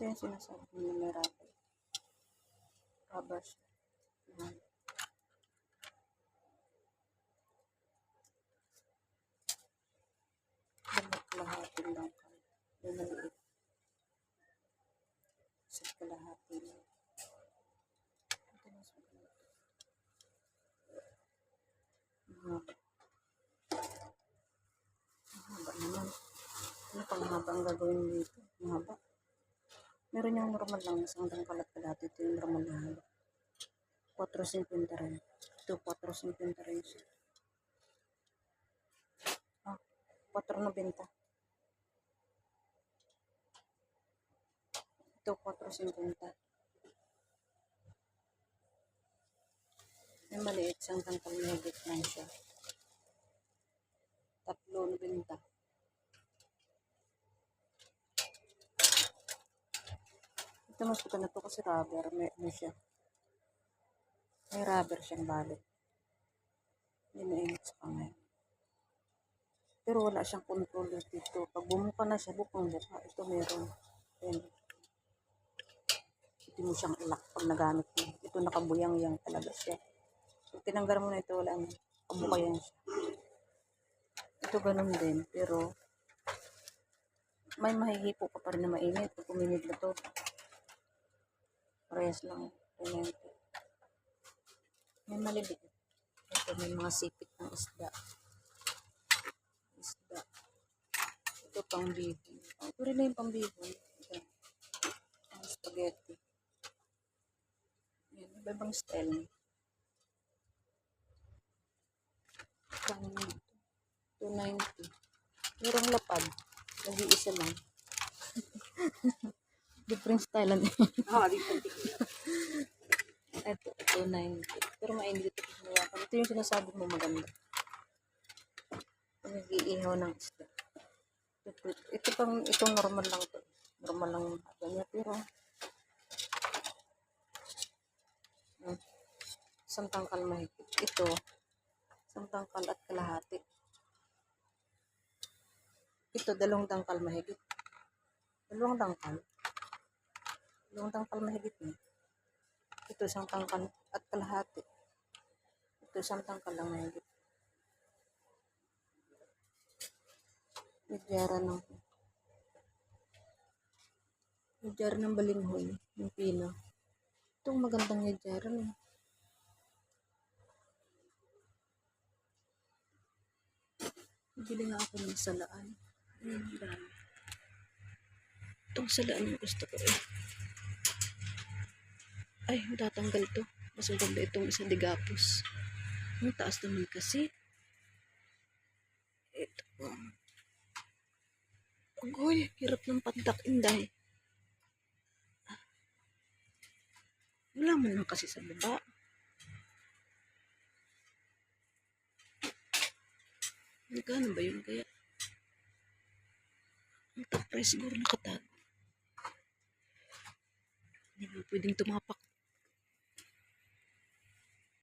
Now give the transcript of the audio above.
Ito yung sinasabi na may rubber. Siya. Yan. Dapat kalahatin lang ka. Yung maliit. Sa kalahati lang. Ito na sa kalahati. Mahaba. Mahaba naman. Ano pang haba ang gagawin dito? Mahaba. Meron yung normal lang, isang dangkalat kalahati. Ito yung normal na haba. 4.50 rin. Ito, 4.50 rin siya. Ah, 4.90. Ito, 4.50. May maliit siyang tangkal na higit lang siya. Ito mas na to kasi rubber. May ano siya. May rubber siyang balot. Hindi mainit sa kamay. Pero wala siyang control dito. Pag bumuka na siya, bukang buka. Ito meron. Ayan. Hindi mo siyang ilak pag nagamit mo. Ito nakabuyang-yang talaga siya. Pag tinanggal mo na ito, wala na. Kabuka yan siya. Ito ganun din. Pero, may mahihipo ka pa rin na mainit. Pag uminit na to. Parehas lang. 290. May maliliit. Ito may mga sipit ng isda. Isda. Ito pang bihon. Oh, ito rin na yung pang bihon. Ito. Ang spaghetti. Yan. Iba ibang style ito? 290. Merong lapad. Nag-iisa lang. Different style lang. Ah, di po. Ito, ito, 90. Pero mainit ito kung hawakan. Ito yung sinasabi mo maganda. Nag-iihaw ng isda. Ito, ito pang, itong normal lang to. Normal lang niya. Pero, hmm, isang tangkal mahigit. Ito, isang tangkal at kalahati. Ito, dalawang tangkal mahigit. Dalawang tangkal. Dalawang tangkal mahigit niya. Ito isang tangkal at kalahati. Ito isang tangkal lang mahigit. Medyara ng medyara ng balinghoy. Yung pino. Itong magandang medyara no. Bili nga ako ng salaan. Ayun, dami. Itong salaan yung gusto ko eh. Ay, tatanggal to. Mas maganda itong isang digapos. Ang taas naman kasi. Ito. Agoy, hirap ng pantak inday. Wala man lang kasi sa baba. Magkano ba yun kaya? Ang top price siguro nakatago. Hindi mo pwedeng tumapak